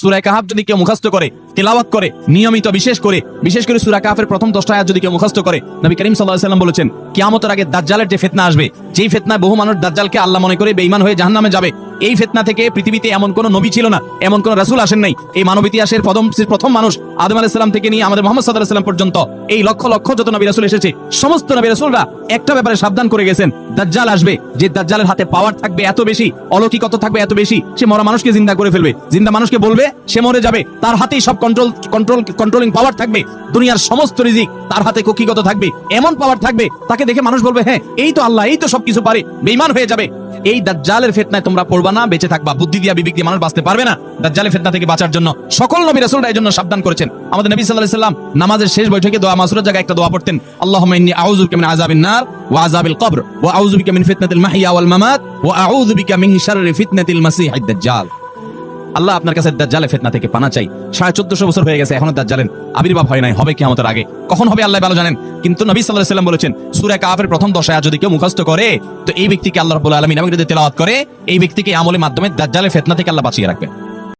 সুরায় কাহাব যদি কেউ মুখস্থ করে, তেলাওয়াত করে, নিয়মিত বিশেষ করে বিশেষ করে সুরা কাহাফের প্রথম দশটা আয়াত যদি কেউ মুখস্থ করে, নবী করিম সাল্লাহ সাল্লাম বলেছেন, কিয়ামতের আগে দাজ্জালের যে ফেতনা আসবে, যেই ফেতনায় বহু মানুষ দাজ্জালকে আল্লাহ মনে করে বেইমান হয়ে জাহান্নামে যাবে, এই ফেতনা থেকে পৃথিবীতে এমন কোন নবী ছিল না, এমন কোন রাসুল আসেন নাই। এই মানব ইতিহাসের প্রথম প্রথম মানুষ আদম আলাইহিস সালাম থেকে নিয়ে আমাদের মোহাম্মদ আলাইহি সাল্লাম পর্যন্ত এই লক্ষ লক্ষ যত নবী রাসূল এসেছে, সমস্ত নবী রাসূলরা একটা ব্যাপারে সাবধান করে গেছেন। দাজ্জাল আসবে, যে দাজ্জালের হাতে পাওয়ার থাকবে এত বেশি, অলৌকিকতা থাকবে এত বেশি, সে মরা মানুষকে জিন্দা করে ফেলবে। জিন্দা মানুষকে বলবে, সে মরে যাবে, তার হাতেই সব কন্ট্রোল কন্ট্রোল কন্ট্রোলিং পাওয়ার থাকবে। দুনিয়ার সমস্ত রিজিক তার হাতে ককিগত থাকবে, এমন পাওয়ার থাকবে, তাকে দেখে মানুষ বলবে হ্যাঁ এই তো আল্লাহ, এই তো সবকিছু পারে বেইমান হয়ে যাবে। এই দাজ্জালের ফেতনায় তোমরা পড়বা না, বেঁচে থাকবা। বুদ্ধি দিয়া বিবেক দিয়ে মানুষ বাঁচতে পারবে না। দাজ্জালের ফেতনা থেকে বাঁচার জন্য সকল নবী রাসূলরা এই জন্য সাবধান করেছেন আমাদের নবী আলাইহি সাল্লাম নামাজের শেষ বৈঠকে দোয়া মাসুরের জায়গায় একটা দোয়া পড়তেন, আল্লাহুম্মা ইন্নী আউযু বিকা মিন আযাবিন নার ওয়া আযাবিল কবর ওয়া আউযু বিকা মিন ফিতনাতিল মাহইয়া ওয়াল মামাত ওয়া আউযু বিকা মিন শাররি ফিতনাতিল মাসিহিদ দাজ্জাল। আল্লাহ আপনার কাছে দাজ্জালের ফেতনা থেকে পানা চাই। সাড়ে চোদ্দশো বছর হয়ে গেছে, এখনও দাজ্জালের আবির্ভাব হয় নাই, হবে কি আমাদের আগে। কখন হবে আল্লাহ ভালো জানেন? কিন্তু নবী সাল্লাহ সাল্লাম বলেছেন, সুরা কাফের প্রথম দশায় যদি কেউ মুখস্থ করে, তো এই ব্যক্তিকে আল্লাহ রব্বুল আলমিন এবং যদি তেলাওয়াত করে, এই ব্যক্তিকে আমলের মাধ্যমে দাজ্জালের ফেতনা থেকে আল্লাহ বাঁচিয়ে রাখবেন।